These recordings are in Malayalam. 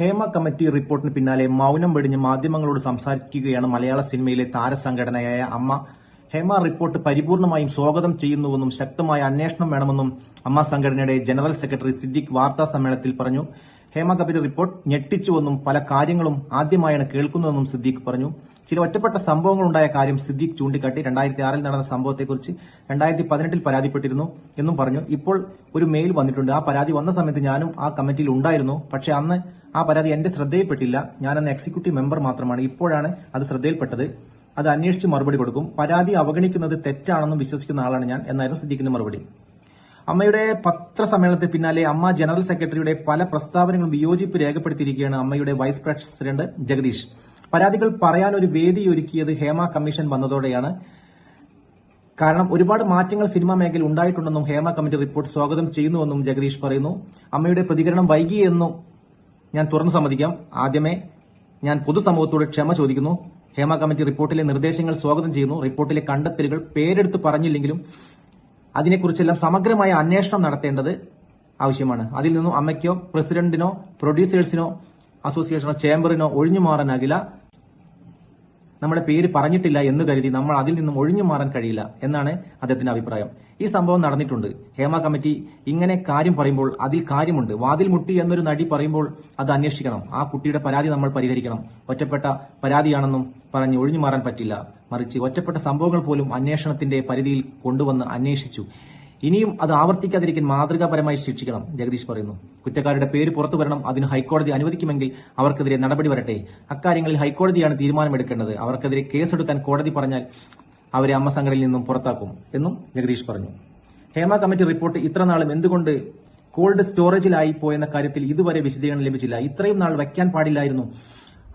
ഹേമ കമ്മിറ്റി റിപ്പോർട്ടിന് പിന്നാലെ മൌനം വെടിഞ്ഞ് മാധ്യമങ്ങളോട് സംസാരിക്കുകയാണ് മലയാള സിനിമയിലെ താരസംഘടനയായ അമ്മ. ഹേമ റിപ്പോർട്ട് പരിപൂർണമായും സ്വാഗതം ചെയ്യുന്നുവെന്നും ശക്തമായ അന്വേഷണം വേണമെന്നും അമ്മ സംഘടനയുടെ ജനറൽ സെക്രട്ടറി സിദ്ദിഖ് വാർത്താ സമ്മേളനത്തിൽ പറഞ്ഞു. ഹേമ കമ്മിറ്റി റിപ്പോർട്ട് ഞെട്ടിച്ചുവെന്നും പല കാര്യങ്ങളും ആദ്യമായാണ് കേൾക്കുന്നതെന്നും സിദ്ദിഖ് പറഞ്ഞു. ചില ഒറ്റപ്പെട്ട സംഭവങ്ങളുണ്ടായ കാര്യം സിദ്ദിഖ് ചൂണ്ടിക്കാട്ടി രണ്ടായിരത്തി ആറിൽ നടന്ന സംഭവത്തെക്കുറിച്ച് രണ്ടായിരത്തി പതിനെട്ടിൽ പരാതിപ്പെട്ടിരുന്നു എന്നും പറഞ്ഞു. ഇപ്പോൾ ഒരു മെയിൽ വന്നിട്ടുണ്ട്. ആ പരാതി വന്ന സമയത്ത് ഞാനും ആ കമ്മിറ്റിയിൽ ഉണ്ടായിരുന്നു. പക്ഷേ അന്ന് ആ പരാതി എന്റെ ശ്രദ്ധയിൽപ്പെട്ടില്ല. ഞാൻ അന്ന് എക്സിക്യൂട്ടീവ് മെമ്പർ മാത്രമാണ്. ഇപ്പോഴാണ് അത് ശ്രദ്ധയിൽപ്പെട്ടത്. അത് അന്വേഷിച്ച് മറുപടി കൊടുക്കും. പരാതി അവഗണിക്കുന്നത് തെറ്റാണെന്നും വിശ്വസിക്കുന്ന ആളാണ് ഞാൻ എന്നായിരുന്നു സിദ്ദീഖിന്റെ മറുപടി. അമ്മയുടെ പത്രസമ്മേളനത്തിന് പിന്നാലെ അമ്മ ജനറൽ സെക്രട്ടറിയുടെ പല പ്രസ്താവനകളും വിയോജിപ്പ് രേഖപ്പെടുത്തിയിരിക്കുകയാണ് അമ്മയുടെ വൈസ് പ്രസിഡന്റ് ജഗദീഷ്. പരാതികൾ പറയാൻ ഒരു വേദി ഒരുക്കിയത് ഹേമ കമ്മീഷൻ വന്നതോടെയാണ്. കാരണം ഒരുപാട് മാറ്റങ്ങൾ സിനിമാ മേഖലയിൽ ഉണ്ടായിട്ടുണ്ടെന്നും ഹേമ കമ്മിറ്റി റിപ്പോർട്ട് സ്വാഗതം ചെയ്യുന്നുവെന്നും ജഗദീഷ് പറയുന്നു. അമ്മയുടെ പ്രതികരണം വൈകിയെന്നും ഞാൻ തുറന്നു സമ്മതിക്കാം. ആദ്യമേ ഞാൻ പൊതുസമൂഹത്തോട് ക്ഷമ ചോദിക്കുന്നു. ഹേമ കമ്മിറ്റി റിപ്പോർട്ടിലെ നിർദ്ദേശങ്ങൾ സ്വാഗതം ചെയ്യുന്നു. റിപ്പോർട്ടിലെ കണ്ടെത്തലുകൾ പേരെടുത്ത് പറഞ്ഞില്ലെങ്കിലും അതിനെക്കുറിച്ചെല്ലാം സമഗ്രമായ അന്വേഷണം നടത്തേണ്ടത് ആവശ്യമാണ്. അതിൽ നിന്നും അമ്മയ്ക്കോ പ്രസിഡന്റിനോ പ്രൊഡ്യൂസേഴ്സിനോ അസോസിയേഷനോ ചേംബറിനോ ഒഴിഞ്ഞു മാറാനാകില്ല. നമ്മുടെ പേര് പറഞ്ഞിട്ടില്ല എന്ന് കരുതി നമ്മൾ അതിൽ നിന്നും ഒഴിഞ്ഞു മാറാൻ കഴിയില്ല എന്നാണ് അദ്ദേഹത്തിന്റെ അഭിപ്രായം. ഈ സംഭവം നടന്നിട്ടുണ്ട്. ഹേമ കമ്മിറ്റി ഇങ്ങനെ കാര്യം പറയുമ്പോൾ അതിൽ കാര്യമുണ്ട്. വാതിൽ മുട്ടി എന്നൊരു നടി പറയുമ്പോൾ അത് അന്വേഷിക്കണം. ആ കുട്ടിയുടെ പരാതി നമ്മൾ പരിഹരിക്കണം. ഒറ്റപ്പെട്ട പരാതിയാണെന്നും പറഞ്ഞ് ഒഴിഞ്ഞു മാറാൻ പറ്റില്ല. മറിച്ച് ഒറ്റപ്പെട്ട സംഭവങ്ങൾ പോലും അന്വേഷണത്തിന്റെ പരിധിയിൽ കൊണ്ടുവന്ന് അന്വേഷിച്ചു. ഇനിയും അത് ആവർത്തിക്കാതിരിക്കാൻ മാതൃകാപരമായി ശിക്ഷിക്കണം ജഗദീഷ് പറയുന്നു. കുറ്റക്കാരുടെ പേര് പുറത്തു വരണം അതിന് ഹൈക്കോടതി അനുവദിക്കുമെങ്കിൽ അവർക്കെതിരെ നടപടി വരട്ടെ. അക്കാര്യങ്ങളിൽ ഹൈക്കോടതിയാണ് തീരുമാനമെടുക്കേണ്ടത്. അവർക്കെതിരെ കേസെടുക്കാൻ കോടതി പറഞ്ഞാൽ അവരെ അമ്മ സംഘടനയിൽ നിന്നും പുറത്താക്കും എന്നും ജഗദീഷ് പറഞ്ഞു. ഹേമ കമ്മിറ്റി റിപ്പോർട്ട് ഇത്ര നാളും എന്തുകൊണ്ട് കോൾഡ് സ്റ്റോറേജിലായി പോയെന്ന കാര്യത്തിൽ ഇതുവരെ വിശദീകരണം ലഭിച്ചില്ല. ഇത്രയും നാൾ വയ്ക്കാൻ പാടില്ലായിരുന്നു.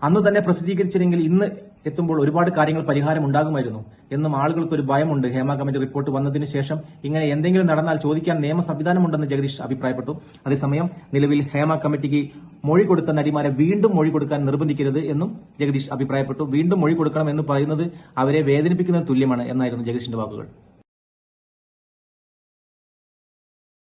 അന്ന് തന്നെ പ്രസിദ്ധീകരിച്ചില്ലെങ്കിൽ ഇന്ന് എത്തുമ്പോൾ ഒരുപാട് കാര്യങ്ങൾ പരിഹാരം ഉണ്ടാകുമായിരുന്നു. എന്നും ആളുകൾക്ക് ഒരു ഭയമുണ്ട്. ഹേമ കമ്മിറ്റി റിപ്പോർട്ട് വന്നതിന് ശേഷം ഇങ്ങനെ എന്തെങ്കിലും നടന്നാൽ ചോദിക്കാൻ നിയമ സംവിധാനമുണ്ടെന്ന് ജഗദീഷ് അഭിപ്രായപ്പെട്ടു. അതേസമയം നിലവിൽ ഹേമ കമ്മിറ്റിക്ക് മൊഴി കൊടുത്ത നടിമാരെ വീണ്ടും മൊഴി കൊടുക്കാൻ നിർബന്ധിക്കരുത് എന്നും ജഗദീഷ് അഭിപ്രായപ്പെട്ടു. വീണ്ടും മൊഴി കൊടുക്കണം എന്ന് പറയുന്നത് അവരെ വേദനിപ്പിക്കുന്നത് തുല്യമാണ് എന്നായിരുന്നു ജഗദീഷിന്റെ വാക്കുകൾ.